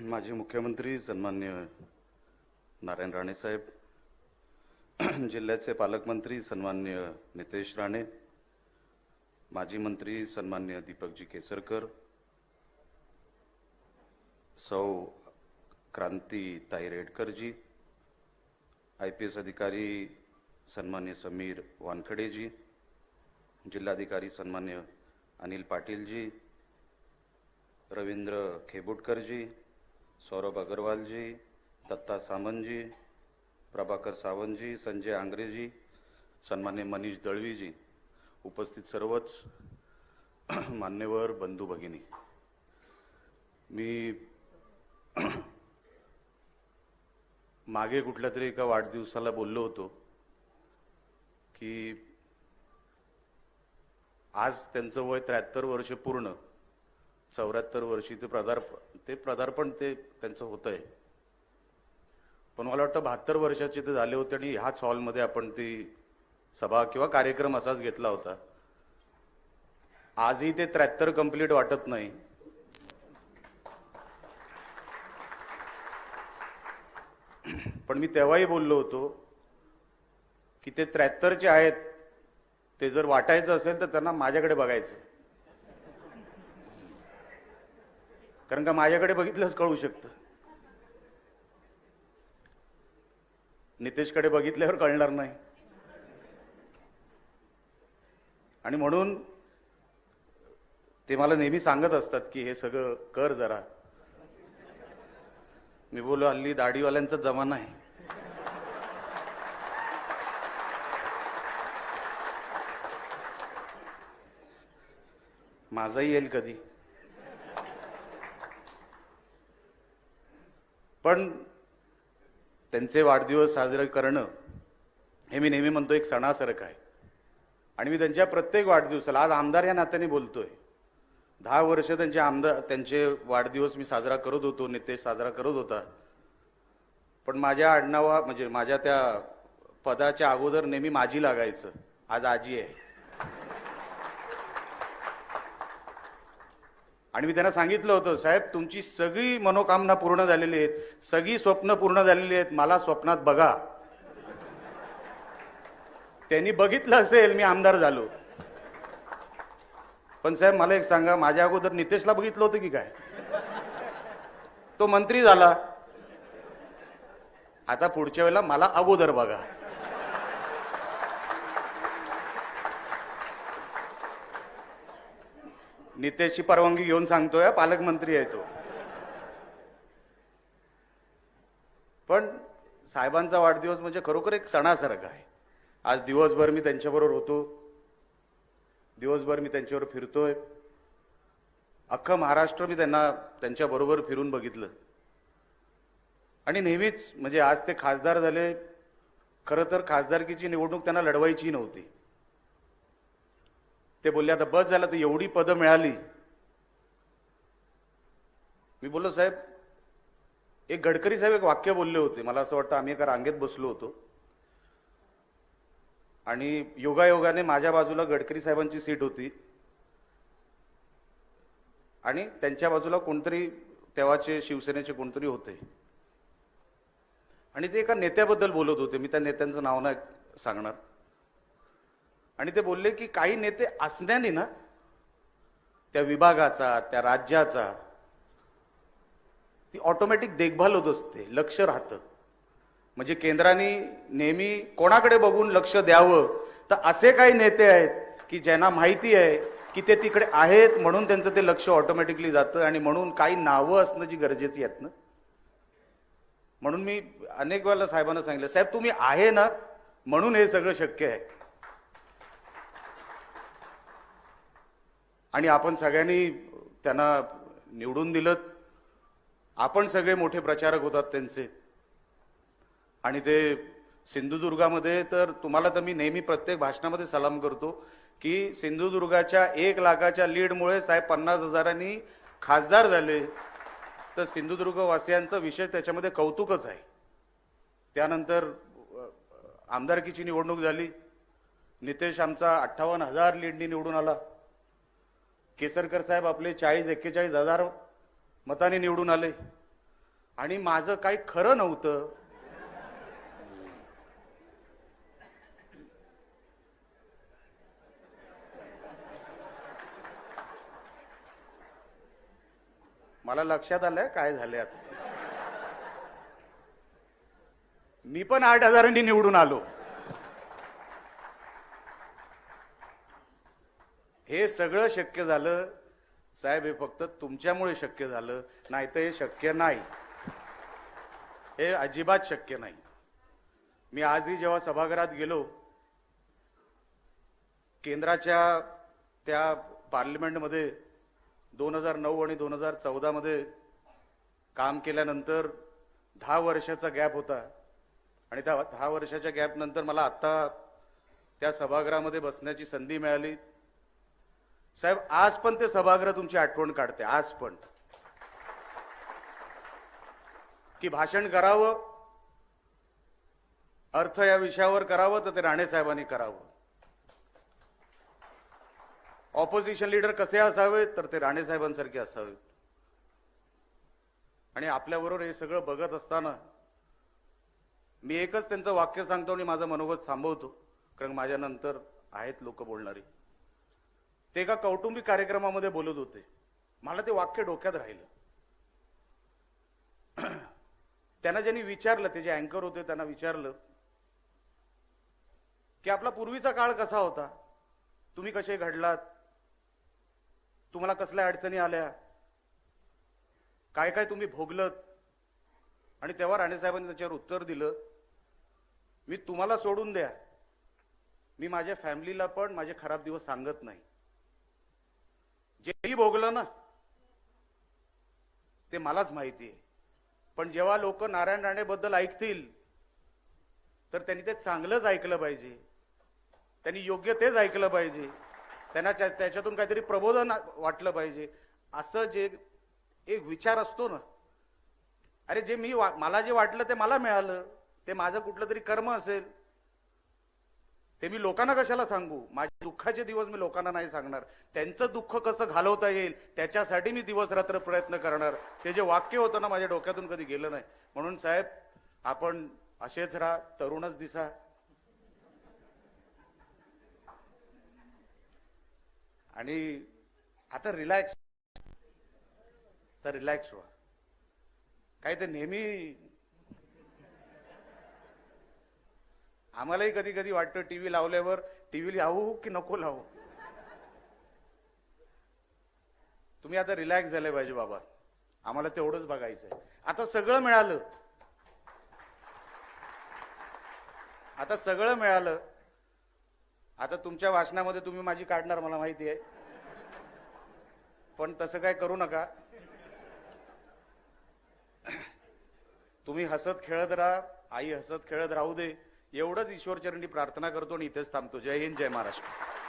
माजी मुख्यमंत्री सन्मान्य नारायण राणे साहेब जिल्ह्याचे पालकमंत्री सन्मान्य नितेश राणे माजी मंत्री सन्मान्य दीपकजी केसरकर सौ क्रांती ताई रेडकरजी आय पी एस अधिकारी सन्मान्य समीर वानखडेजी जिल्हाधिकारी सन्मान्य अनिल पाटीलजी रवींद्र खेबुटकरजी सौरभ अग्रवालजी दत्ता सामंतजी प्रभाकर सावंतजी संजय आंग्रेजी सन्मान्य मनीष दळवीजी उपस्थित सर्वच मान्यवर बंधू भगिनी. मी मागे कुठल्या तरी एका वाढदिवसाला बोललो होतो की आज त्यांचं वय त्र्याहत्तर वर्ष पूर्ण चौऱ्याहत्तर वर्षी ते पदार्प ते पदार्पण ते त्यांचं होत आहे पण मला वाटतं बहात्तर वर्षाचे ते झाले होते आणि ह्याच हॉलमध्ये आपण ती सभा किंवा कार्यक्रम असाच घेतला होता. आजही ते त्र्याहत्तर कंप्लीट वाटत नाही. पण मी तेव्हाही बोललो होतो की ते त्र्याहत्तरचे आहेत. ते जर वाटायचं असेल तर त्यांना माझ्याकडे बघायचं कारण का माझ्याकडे बघितलंच कळू शकतं. नितेशकडे बघितल्यावर कळणार नाही. आणि म्हणून ते मला नेहमी सांगत असतात की हे सगळं कर जरा. मी बोलो हल्ली दाढीवाल्यांचा जमाना आहे. माझाही येईल कधी. पण त्यांचे वाढदिवस साजरे करणं हे मी नेहमी म्हणतो एक सणासारखं आहे. आणि मी त्यांच्या प्रत्येक वाढदिवसाला आज आमदार या नात्याने बोलतोय. दहा वर्ष त्यांचे आमदार त्यांचे वाढदिवस मी साजरा करत होतो नितेश साजरा करत होता. पण माझ्या आडनावा म्हणजे माझ्या त्या पदाच्या अगोदर नेहमी माझी लागायचं. आज आजी आहे. आणि मी त्यांना सांगितलं होतं साहेब तुमची सगळी मनोकामना पूर्ण झालेली आहेत सगळी स्वप्न पूर्ण झालेली आहेत मला स्वप्नात बघा. त्यांनी बघितलं असेल मी आमदार झालो. पण साहेब मला एक सांगा माझ्या अगोदर नितेशला बघितलं होतं की काय? तो मंत्री झाला. आता पुढच्या वेळेला मला अगोदर बघा. नितेशची परवानगी घेऊन सांगतोय पालकमंत्री आहे तो. पण साहेबांचा वाढदिवस म्हणजे खरोखर एक सणासारखा आहे. आज दिवसभर मी त्यांच्याबरोबर होतो. दिवसभर मी त्यांच्यावर फिरतोय. अख्खं महाराष्ट्र मी त्यांना त्यांच्याबरोबर फिरून बघितलं. आणि नेहमीच म्हणजे आज ते खासदार झाले खरं तर खासदारकीची निवडणूक त्यांना लढवायची नव्हती. ते बोलले आता बस झालं तर एवढी पदं मिळाली. मी बोललो साहेब एक गडकरी साहेब एक वाक्य बोलले होते. मला असं वाटतं आम्ही एका रांगेत बसलो होतो. आणि योगायोगाने माझ्या बाजूला गडकरी साहेबांची सीट होती. आणि त्यांच्या बाजूला कोणतरी तेव्हाचे शिवसेनेचे कोणतरी होते. आणि ते एका नेत्याबद्दल बोलत होते. मी त्या नेत्यांचं नाव नाही सांगणार. आणि ते बोलले की काही नेते असण्याने ना त्या विभागाचा त्या राज्याचा ती ऑटोमॅटिक देखभाल होत असते लक्ष राहतं. म्हणजे केंद्राने नेहमी कोणाकडे बघून लक्ष द्यावं तर असे काही नेते आहेत की ज्यांना माहिती आहे की ते तिकडे आहेत म्हणून त्यांचं ते लक्ष ऑटोमॅटिकली जातं आणि म्हणून काही नावं असणं जी गरजेची आहेत ना. म्हणून मी अनेक वेळेला साहेबांना सांगितलं साहेब तुम्ही आहे ना म्हणून हे सगळं शक्य आहे. आणि आपण सगळ्यांनी त्यांना निवडून दिलं. आपण सगळे मोठे प्रचारक होतात त्यांचे. आणि ते सिंधुदुर्गामध्ये तर तुम्हाला तर मी नेहमी प्रत्येक भाषणामध्ये सलाम करतो की सिंधुदुर्गाच्या एक लाखाच्या लीडमुळे साहेब पन्नास हजारांनी खासदार झाले. तर सिंधुदुर्ग वासियांचं विशेष त्याच्यामध्ये कौतुकच आहे. त्यानंतर आमदारकीची निवडणूक झाली. नितेश आमचा अठ्ठावन्न हजार लीडनी निवडून आला. केसरकर साहेब आपले चाळीस एक्केचाळीस हजार मताने निवडून आले. आणि माझं काही खरं नव्हतं. मला लक्षात आलंय काय झालंय आता. मी पण आठ हजारांनी निवडून आलो. हे सगळं शक्य झालं. साहेब हे फक्त तुमच्यामुळे शक्य झालं नाही तर हे शक्य नाही. हे अजिबात शक्य नाही. मी आजही जेव्हा सभागृहात गेलो केंद्राच्या त्या पार्लिमेंटमध्ये दोन हजार नऊ आणि दोन हजार चौदा मध्ये काम केल्यानंतर दहा वर्षाचा गॅप होता. आणि त्या दहा वर्षाच्या गॅप नंतर मला आत्ता त्या सभागृहामध्ये बसण्याची संधी मिळाली. साहेब आज पण ते सभागृह तुमची आठवण काढते आज पण. की भाषण करावं अर्थ या विषयावर करावं तर ते राणे साहेबांनी करावं. ऑपोजिशन लीडर कसे असावेत तर ते राणे साहेबांसारखे असावेत. आणि आपल्याबरोबर हे सगळं बघत असताना मी एकच त्यांचं वाक्य सांगतो आणि माझं मनोगत थांबवतो कारण माझ्या नंतर आहेत लोक बोलणारी. ते एका कौटुंबिक कार्यक्रमामध्ये बोलत होते. मला ते वाक्य डोक्यात राहिलं. त्यांना ज्यांनी विचारलं ते जे अँकर होते त्यांना विचारलं की आपला पूर्वीचा काळ कसा होता? तुम्ही कसे घडलात? तुम्हाला कसल्या अडचणी आल्या? काय काय तुम्ही भोगलत? आणि तेव्हा राणेसाहेबांनी त्याच्यावर उत्तर दिलं मी तुम्हाला सोडून द्या. मी माझ्या फॅमिलीला पण माझे खराब दिवस सांगत नाही. जेही भोगलं ना ते मलाच माहिती आहे. पण जेव्हा लोक नारायण राणे बद्दल ऐकतील तर त्यांनी ते चांगलंच ऐकलं पाहिजे. त्यांनी योग्य तेच ऐकलं पाहिजे. त्यांना त्याच्यातून काहीतरी प्रबोधन वाटलं पाहिजे. असं जे एक विचार असतो ना अरे जे मी वा- मला जे वाटलं ते मला मिळालं ते माझं कुठलं तरी कर्म असेल ते मी लोकांना कशाला सांगू? माझे दुःखाचे दिवस मी लोकांना नाही सांगणार. त्यांचं दुःख कसं घालवता येईल त्याच्यासाठी मी दिवस रात्र प्रयत्न करणार. ते जे वाक्य होतं ना माझ्या डोक्यातून कधी गेलं नाही. म्हणून साहेब आपण असेच राहा तरुणच दिसा. आणि आता रिलॅक्स तर रिलॅक्स व्हा. काय ते नेहमी आम्हालाही कधी कधी वाटतं टीव्ही लावल्यावर टीव्ही लावू की नको लावू? तुम्ही आता रिलॅक्स झाले पाहिजे बाबा. आम्हाला तेवढंच बघायचंय आता सगळं मिळालं. आता सगळं मिळालं. आता तुमच्या वाचनामध्ये तुम्ही माझी काढणार मला माहिती आहे. पण तसं काय करू नका. तुम्ही हसत खेळत राहा. आई हसत खेळत राहू दे. एवढंच ईश्वरचरणी प्रार्थना करतो आणि इथेच थांबतो. जय हिंद जय महाराष्ट्र.